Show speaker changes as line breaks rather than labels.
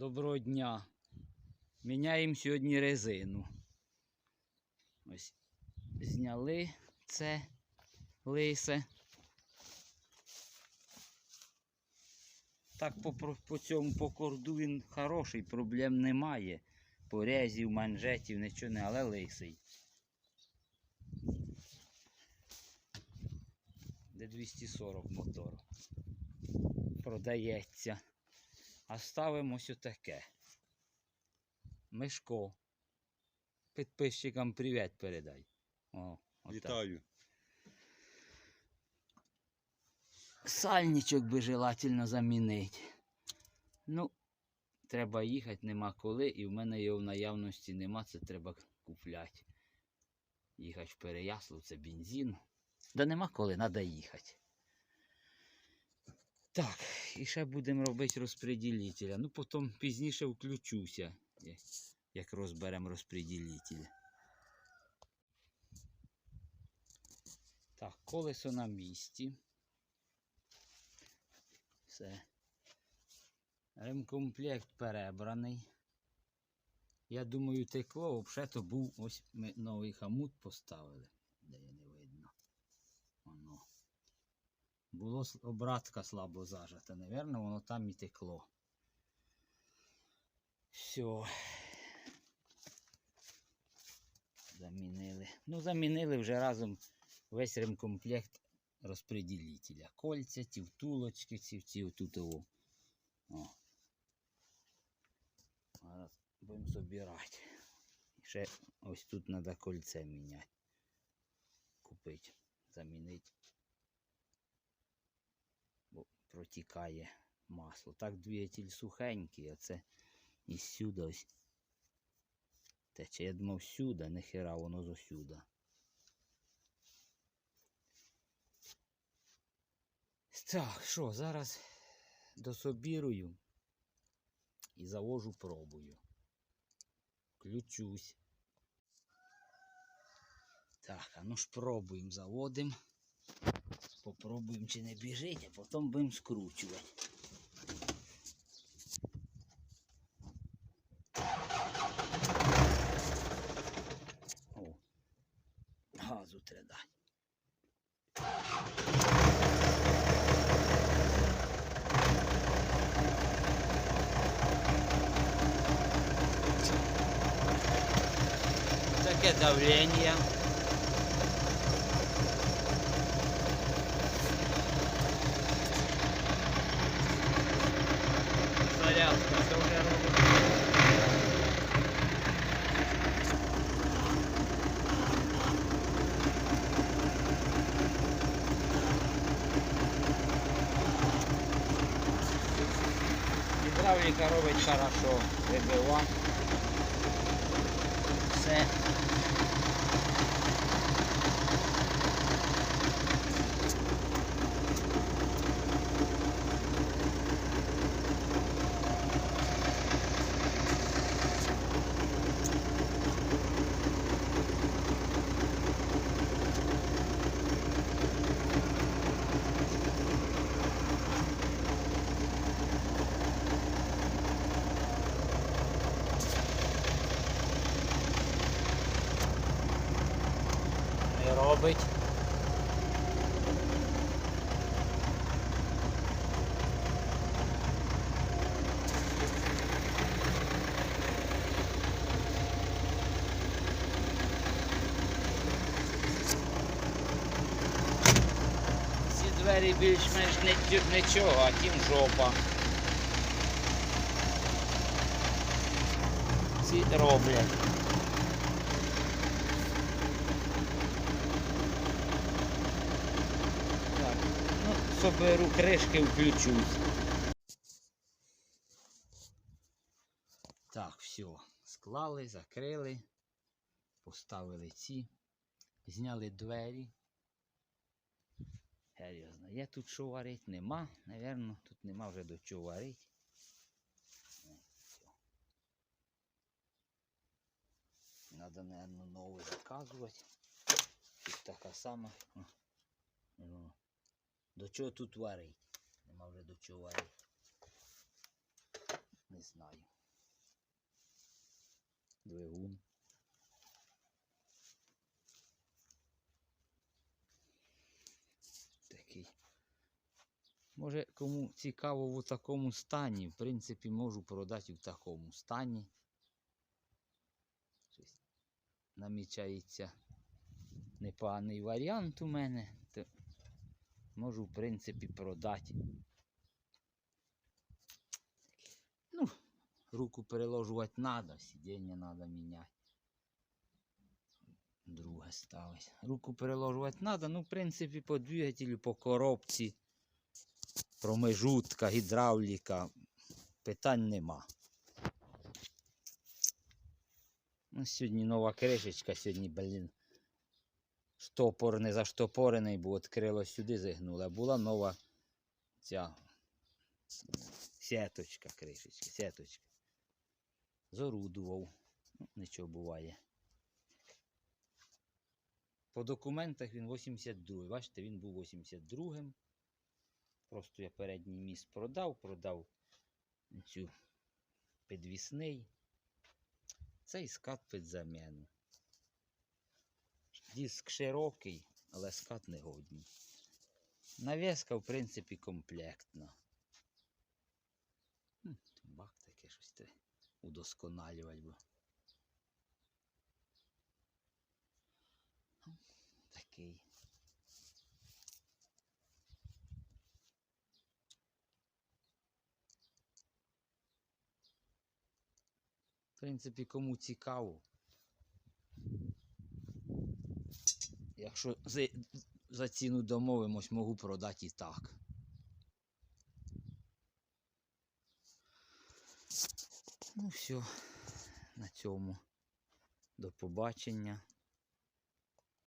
Доброго дня. Міняємо сьогодні резину. Ось зняли це лисе. Так по, по цьому по корду він хороший, проблем немає. Порезів, манжетів, нічого не, але лисий. Де 240 мотор. Продається. А ставимо ось отаке. Мишко. Підписчикам привіт передай. О.
Вітаю.
Сальничок би желательно замінити. Ну, треба їхати, нема коли, і в мене його в наявності нема, це треба купляти. Їхати в Переяслав, це бензин. Да нема коли, треба їхати. Так, і ще будемо робити розпреділителя. Ну, потім пізніше включуся, як розберемо розпреділитель. Так, колесо на місці. Все. Ремкомплект перебраний. Я думаю, текло, взагалі то був ось ми новий хамут поставили. Де я не видно. Воно. Було обратка слабо зажата. Навірно, воно там і текло. Все. Замінили. Ну, замінили вже разом весь ремкомплект розпреділителя. Кольця, ті втулочки, ці ці отут. О. Зараз будемо собирати. Ще ось тут треба кольце міняти. Купити, замінити. Протікає масло. Так двигатель сухенький, а це і сюди ось. Тече, я думав сюди, нехера воно зосюди. Так, що, зараз дособірую і завожу пробую. Включусь. Так, а ну ж пробуємо, заводимо. Попробуємо, чи не біжить, а потім будемо скручувати. О, газу треба дати. Таке давлення. Зарядка це вже робить. Гідравліка робить хорошо, вибива. Все. Не робить. Ці двері більш-менш нічого, а тим жопа. Ці роблять. Так, ну, соберу кришки, включусь. Так, все. Склали, закрили, поставили ці, зняли двері. Серйозно, є тут що варити? Нема, Навірно, тут нема вже до чого варити. Надо, наверное, новий заказувати. Тут така сама. До чого тут варить? Нема вже до чого варити. не знаю. Двигун. Такий. Може, кому цікаво в такому стані, в принципі, можу продати в такому стані. Намічається непоганий варіант у мене. Можу, в принципі, продати. Ну, руку переложувати треба, сидіння треба міняти. Друге ставить. Руку переложувати треба, ну, в принципі, по двигателю, по коробці, промежутка, гідравліка. Питань нема. Ну, сьогодні нова кришечка, сьогодні, блін. Штопор не заштопорений, бо відкрило сюди зигнуло. Була нова ця сеточка, кришечка, сеточка. Зорудував. Ну, нічого буває. По документах він 82-й. Бачите, він був 82-м. Просто я передній міст продав, продав цю підвісний. Цей скат під заміну. Диск широкий, але скат негодний. Навіска, в принципі, комплектна. Бак таке щось те удосконалювати бо. Такий. В принципі, кому цікаво. Якщо за, ціну домовимось, можу продати і так. Ну все, на цьому. До побачення.